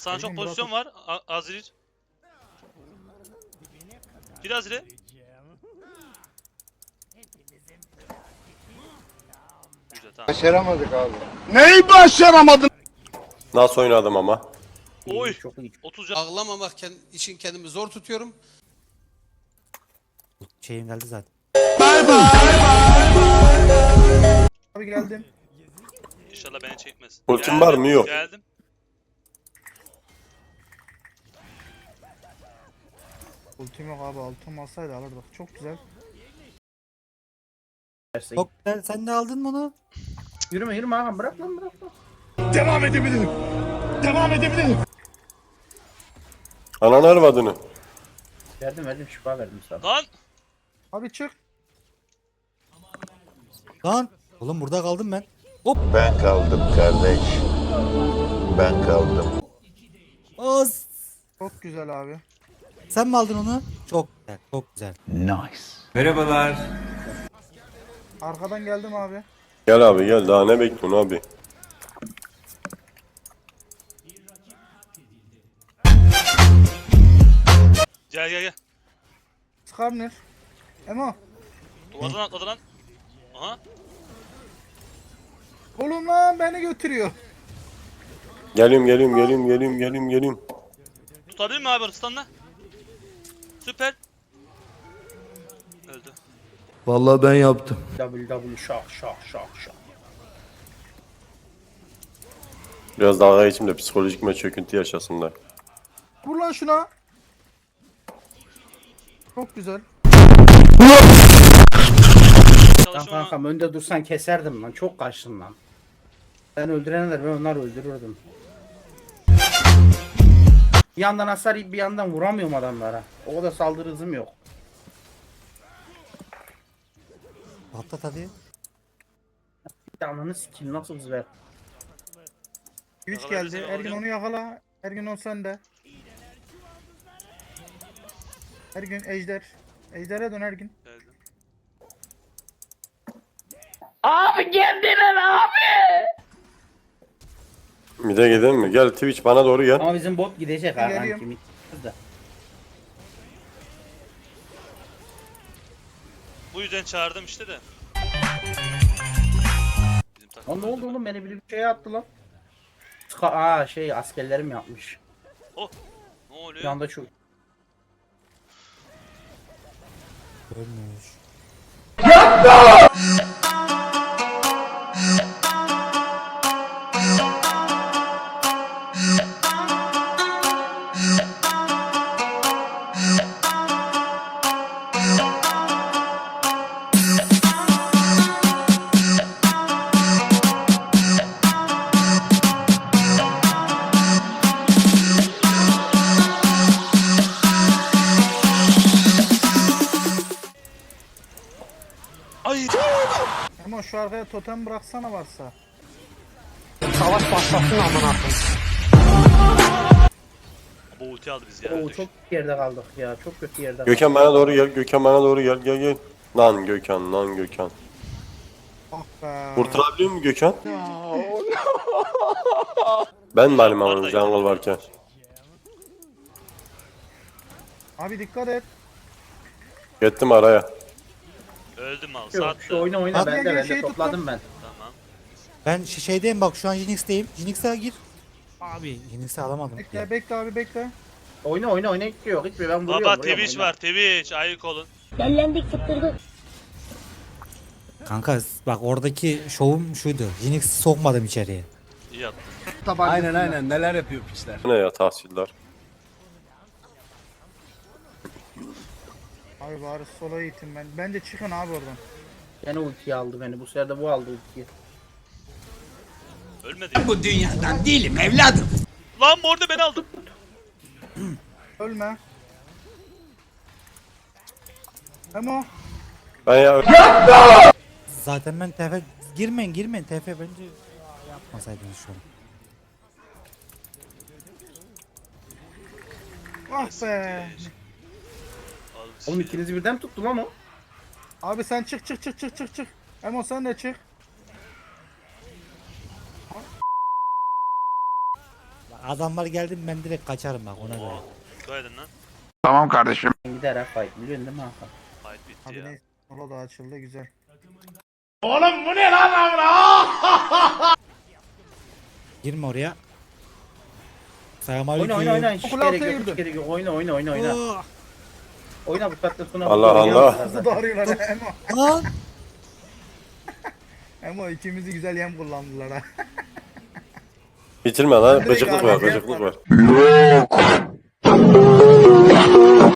Hasan'a çok pozisyon var. A- Azir. Gir Azir'e. Güzel tamam. Başaramadık abi. Neyi başaramadın? Nasıl oynadım ama? Oy. Çok iyi. 30 can. Ağlamamak kend- için kendimi zor tutuyorum. Şeyim geldi zaten. Abi geldim. İnşallah beni çekmez. Ultim var mı? Yok. Geldim. Ultim yok abi ultim olsaydı alırdık. Çok güzel. Derse Çok güzel. Sen de aldın mı onu? Yürüme yürüme ağam bırak lan bırak lan. Devam edebilirim. Devam edebilirim. Ananı arvadını. Verdim verdim şifa verdim sana. Lan. Abi çık. Lan. Oğlum burada kaldım ben. Ben kaldım kardeş. Ben kaldım. Az. Çok güzel abi. Sen mi aldın onu? Çok güzel. Çok güzel. Arkadan geldim abi. Gel abi gel daha ne bekliyorsun abi? Gel gel gel. Skarner. Emo. Duvardan atladı lan. Aha. Oğlum lan beni götürüyor. Geliyorum geliyorum geliyorum geliyorum geliyorum geliyorum. Tutabilir mi abi onu stunla? Süper. Öldü. Vallahi ben yaptım. WW şak şak şak şak. Biraz dalga geçeyim de psikolojik ve çöküntü yaşasınlar. Vur lan şuna. Çok güzel. Lan Çalışma kankam önde dursan keserdim lan çok kaçtın lan. Sen öldürenler ben onları öldürürdüm. Bir yandan hasar yiyip bir yandan vuramıyorum adamlara. O kadar saldırı hızım yok. Atlat hadi. Bir de ananı sikeyim nasıl hız ver. Güç Yakala geldi. bizi, Ergin onu yakala. Ergin o sende. Ergin ejder. Ejder'e dön Ergin. Geldim. Bir de gidelim mi? Gel Twitch bana doğru gel. Ama bizim bot gidecek ha Geliyorum. kanki. Bu yüzden çağırdım işte de. Bizim takım. Lan ne oldu oğlum beni biri bir şeye attı lan. Ska Aa şey askerlerim yapmış. Oh. Ne oluyor? Anda şu Ölmüş. Ay. Emo şu arkaya totem bıraksana varsa. Bu ulti aldı bizi ya. Oo çok kötü yerde kaldık ya. Çok kötü yerde kaldık. Gökhan bana doğru gel. Gökhan bana doğru gel. Gel gel. Lan Gökhan lan Gökhan. Ah be. Kurtarabiliyor mu Gökhan? ben ama Vallahi. jungle varken. Abi dikkat et. Gittim araya. Öldüm mal. Yok Sattı. şu oyna oyna Hadi ben de gel, ben de şeyi topladım ben. Tamam. Ben şi- şeydeyim bak şu an Jinx'teyim. Jinx'e gir. Abi Jinx'i alamadım. Bekle bekle abi bekle. Oyna oyna oyna gitmiyor gitmiyor ben vuruyorum. Baba vuruyorum, Twitch oyna. var. Twitch. Ayık olun. Dellendik fıttırdık. Kanka bak oradaki şovum şuydu. Jinx'i sokmadım içeriye. İyi attın. Aynen aynen neler yapıyor piçler. Ne ya tahsiller? Abi bari sola itin ben. Bence çıkın abi oradan. Gene ultiyi aldı beni bu sefer de bu aldı ultiyi. Ölmedi. Bu dünyadan değilim evladım. Lan bu arada ben aldım. Ölme. Emo. Ben ya Zaten ben TF girmeyin girmeyin TF bence yapmasaydınız şu an. Ah be. Oğlum ikinizi birden tuttu lan o. Abi sen çık çık çık çık çık çık. Emo sen de çık. adamlar geldi mi ben direkt kaçarım bak ona göre. Dikkat edin lan. Tamam kardeşim. Gider ha fight biliyorsun değil mi Hakan? Fight bitti Abi ya. neyse. Da açıldı güzel. Girme oraya. Oyna Selamünaleyküm. oyna oyna. Hiç Okul gerek altıya yok hiç girdim. gerek yok. Oyna oyna oyna oyna. Oyna bu saatte sonra. Allah Allah. Hızlı doğruyorlar ha, Emo. Lan. Emo ikimizi güzel yem kullandılar ha. Bitirme lan. Direkt Gıcıklık var yapma. var.